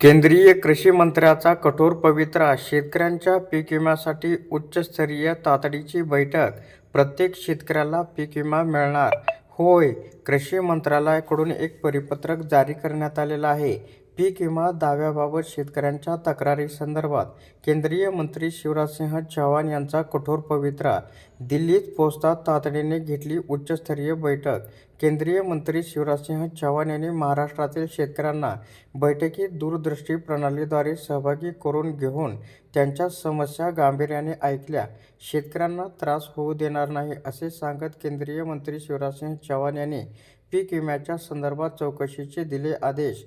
केंद्रीय कृषी मंत्र्याचा कठोर पवित्रा शेतकऱ्यांच्या पीक विम्यासाठी उच्चस्तरीय तातडीची बैठक. प्रत्येक शेतकऱ्याला पीक विमा मिळणार. होय कृषी मंत्रालयाकडून एक परिपत्रक जारी करण्यात आलेलं आहे. पीक विमा दाव्याबाबत शेतकऱ्यांच्या तक्रारीसंदर्भात केंद्रीय मंत्री शिवराजसिंह चौहान यांचा कठोर पवित्रा दिल्लीत पोहोचता तातडीने घेतली उच्चस्तरीय बैठक. केंद्रीय मंत्री शिवराजसिंह चौहान यांनी महाराष्ट्रातील शेतकऱ्यांना बैठकीत दूरदृष्टी प्रणालीद्वारे सहभागी करून घेऊन त्यांच्या समस्या गांभीर्याने ऐकल्या. शेतकऱ्यांना त्रास होऊ देणार नाही असे सांगत केंद्रीय मंत्री शिवराजसिंह चौहान यांनी पीक विम्याच्या संदर्भात चौकशीचे दिले आदेश.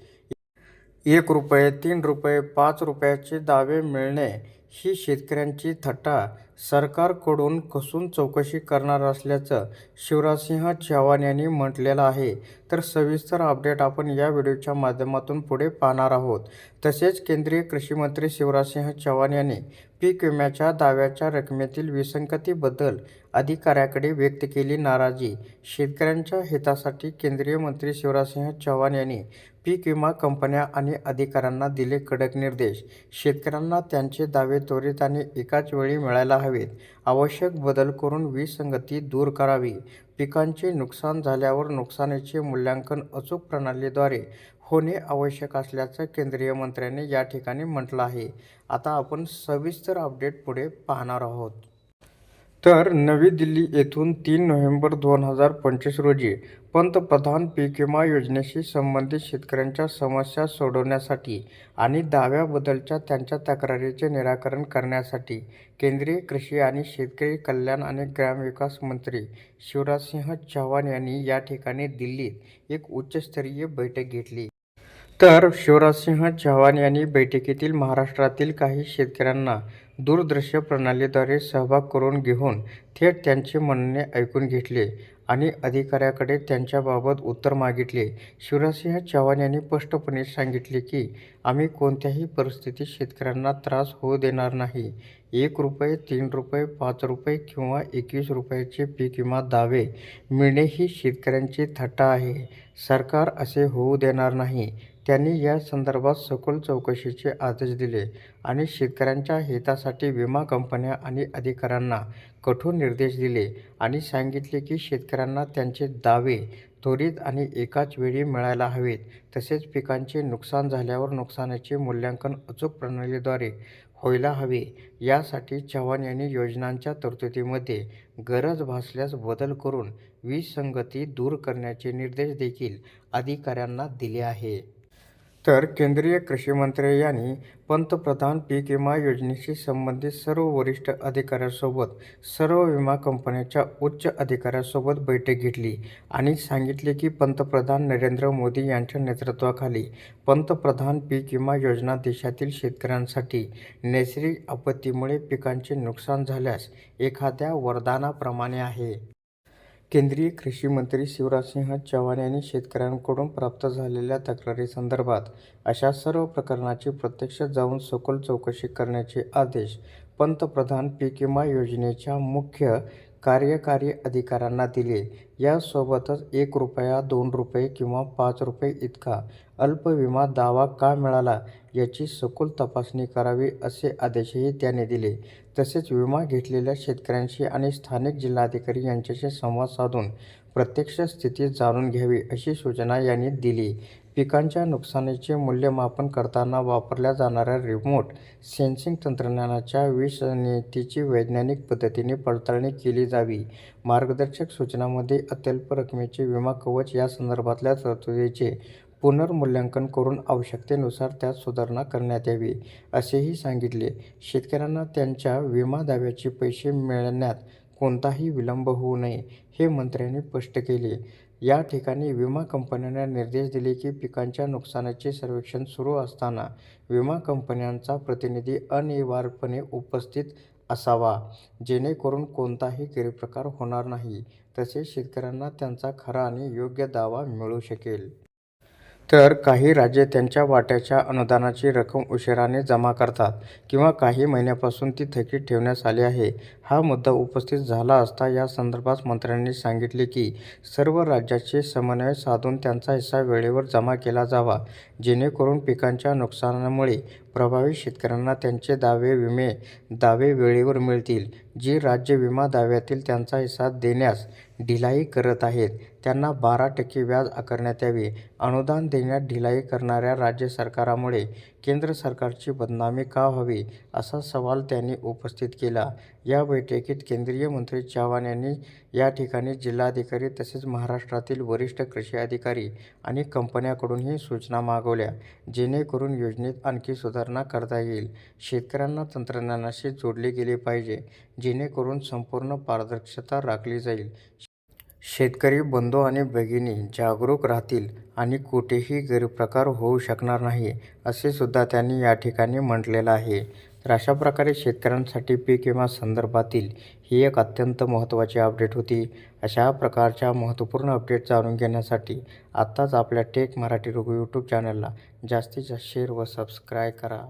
एक रुपये तीन रुपये पाच रुपयाचे दावे मिळणे ही शेतकऱ्यांची थट्टा. सरकारकडून कसून चौकशी करणार असल्याचं शिवराजसिंह चव्हाण यांनी म्हटलेलं आहे. तर सविस्तर अपडेट आपण या व्हिडिओच्या माध्यमातून पुढे पाहणार आहोत. तसेच केंद्रीय कृषी मंत्री शिवराजसिंह चव्हाण यांनी पीक विम्याच्या दाव्याच्या रकमेतील विसंगतीबद्दल अधिकाऱ्याकडे व्यक्त केली नाराजी. शेतकऱ्यांच्या हितासाठी केंद्रीय मंत्री शिवराजसिंह चव्हाण यांनी पीक विमा कंपन्या आणि अधिकाऱ्यांना दिले कडक निर्देश. शेतकऱ्यांना त्यांचे दावे त्वरित आणि एकाच वेळी मिळायला हवेत. आवश्यक बदल करून विसंगती दूर करावी. पिकांचे नुकसान झाल्यावर नुकसानीचे मूल्यांकन अचूक प्रणालीद्वारे होणे आवश्यक असल्याचं केंद्रीय मंत्र्यांनी या ठिकाणी म्हटलं आहे. आता आपण सविस्तर अपडेट पुढे पाहणार आहोत. तर नवी दिल्ली येथून तीन नोव्हेंबर दोन हजार पंचवीस रोजी पंतप्रधान पीक विमा योजनेशी संबंधित शेतकऱ्यांच्या समस्या सोडवण्यासाठी आणि दाव्याबद्दलच्या त्यांच्या तक्रारीचे निराकरण करण्यासाठी केंद्रीय कृषी आणि शेतकरी कल्याण आणि ग्रामविकास मंत्री शिवराजसिंह चौहान यांनी या ठिकाणी दिल्लीत एक उच्चस्तरीय बैठक घेतली. तर शिवराजसिंह चौहान यांनी बैठकीतील महाराष्ट्रातील काही शेतकऱ्यांना दूरदृश्य प्रणालीद्वारे सहभाग करून घेऊन थेट त्यांचे म्हणणे ऐकून घेतले आणि अधिकाऱ्याकडे त्यांच्याबाबत उत्तर मागितले. शिवराजसिंह चव्हाण यांनी स्पष्टपणे सांगितले की आम्ही कोणत्याही परिस्थितीत शेतकऱ्यांना त्रास होऊ देणार नाही. एक रुपये तीन रुपये पाच रुपये किंवा एकवीस रुपयाचे पीक विमा दावे मिळणे ही शेतकऱ्यांची थट्टा आहे. सरकार असे होऊ देणार नाही. त्यांनी या संदर्भात सखोल चौकशीचे आदेश दिले आणि शेतकऱ्यांच्या हितासाठी विमा कंपन्या आणि अधिकाऱ्यांना कठोर निर्देश दिले आणि सांगितले की शेतकऱ्यांना त्यांचे दावे त्वरित आणि एकाच वेळी मिळायला हवेत. तसेच पिकांचे नुकसान झाल्यावर नुकसानाचे मूल्यांकन अचूक प्रणालीद्वारे व्हायला हवे. यासाठी चव्हाण यांनी योजनांच्या तरतुदीमध्ये गरज भासल्यास बदल करून विसंगती दूर करण्याचे निर्देश देखील अधिकाऱ्यांना दिले आहे. तर केंद्रीय कृषीमंत्री यांनी पंतप्रधान पीक विमा योजनेशी संबंधित सर्व वरिष्ठ अधिकाऱ्यांसोबत सर्व विमा कंपन्यांच्या उच्च अधिकाऱ्यांसोबत बैठक घेतली आणि सांगितले की पंतप्रधान नरेंद्र मोदी यांच्या नेतृत्वाखाली पंतप्रधान पीक विमा योजना देशातील शेतकऱ्यांसाठी नैसर्गिक आपत्तीमुळे पिकांचे नुकसान झाल्यास एखाद्या वरदानाप्रमाणे आहे. केंद्रीय कृषी मंत्री शिवराजसिंह चौहान यांनी शेतकऱ्यांकडून प्राप्त झालेल्या तक्रारीसंदर्भात अशा सर्व प्रकरणाची प्रत्यक्ष जाऊन सखोल चौकशी करण्याचे आदेश पंतप्रधान पीक विमा योजनेच्या मुख्य कार्यकारी अधिकाऱ्यांना दिले. यासोबतच एक रुपया दोन रुपये किंवा पाच रुपये इतका अल्प विमा दावा का मिळाला याची सखोल तपासणी करावी असे आदेशही त्याने दिले. तसेच विमा घेतलेल्या शेतकऱ्यांशी आणि स्थानिक जिल्हाधिकारी यांच्याशी संवाद साधून प्रत्यक्ष स्थिती जाणून घ्यावी अशी सूचना यांनी दिली. पिकांच्या नुकसानीचे मूल्यमापन करताना वापरल्या जाणाऱ्या रिमोट सेन्सिंग तंत्रज्ञानाच्या विश्वसनीयतेची वैज्ञानिक पद्धतीने पडताळणी केली जावी. मार्गदर्शक सूचनांमध्ये अत्यल्प रकमेचे विमा कवच या संदर्भातल्या तरतुदीचे पुनर्मूल्यांकन करून आवश्यकतेनुसार त्यात सुधारणा करण्यात यावी असेही सांगितले. शेतकऱ्यांना त्यांच्या विमा दाव्याचे पैसे मिळण्यात कोणताही विलंब होऊ नये हे मंत्र्यांनी स्पष्ट केले. या ठिकाणी विमा कंपन्यांना निर्देश दिले की पिकांच्या नुकसानाचे सर्वेक्षण सुरू असताना विमा कंपन्यांचा प्रतिनिधी अनिवार्यपणे उपस्थित असावा जेणेकरून कोणताही गैरप्रकार होणार नाही. तसेच शेतकऱ्यांना त्यांचा खरा आणि योग्य दावा मिळू शकेल. तर काही राज्ये त्यांच्या वाट्याच्या अनुदानाची रक्कम उशिराने जमा करतात किंवा काही महिन्यापासून ती थकीत ठेवण्यात आली आहे. हा मुद्दा उपस्थित झाला असता या संदर्भात मंत्र्यांनी सांगितले की सर्व राज्याचे समन्वय साधून त्यांचा हिस्सा वेळेवर जमा केला जावा जेणेकरून पिकांच्या नुकसानामुळे प्रभावित शेतकऱ्यांना त्यांचे दावे विमे दावे वेळेवर मिळतील. जी राज्य विमा दाव्यातील त्यांचा हिस्सा देण्यास ढिलाई करत आहेत त्यांना बारा टक्के व्याज आकारण्यात यावे. अनुदान देण्यात ढिलाई करणाऱ्या राज्य सरकारामुळे केंद्र सरकारची बदनामी का व्हावी असा सवाल त्यांनी उपस्थित केला. या बैठकीत केंद्रीय मंत्री चव्हाण यांनी या ठिकाणी जिल्हाधिकारी तसेच महाराष्ट्रातील वरिष्ठ कृषी अधिकारी आणि कंपन्याकडूनही सूचना मागवल्या जेणेकरून योजनेत आणखी सुधारणा करता येईल. शेतकऱ्यांना तंत्रज्ञानाशी जोडले गेले पाहिजे जेणेकरून संपूर्ण पारदर्शकता राखली जाईल. शेतकरी बंधू आणि भगिनी जागरूक राहतील आणि कुठेही गैरप्रकार होऊ शकणार नाही असे सुद्धा त्यांनी या ठिकाणी म्हटलेलं आहे. तर अशा प्रकारे शेतकऱ्यांसाठी पीक विमा संदर्भातील ही एक अत्यंत महत्त्वाची अपडेट होती. अशा प्रकारच्या महत्त्वपूर्ण अपडेट जाणून घेण्यासाठी आत्ताच आपल्या टेक मराठी रघु यूट्यूब चॅनलला जास्तीत जास्त शेअर व सबस्क्राईब करा.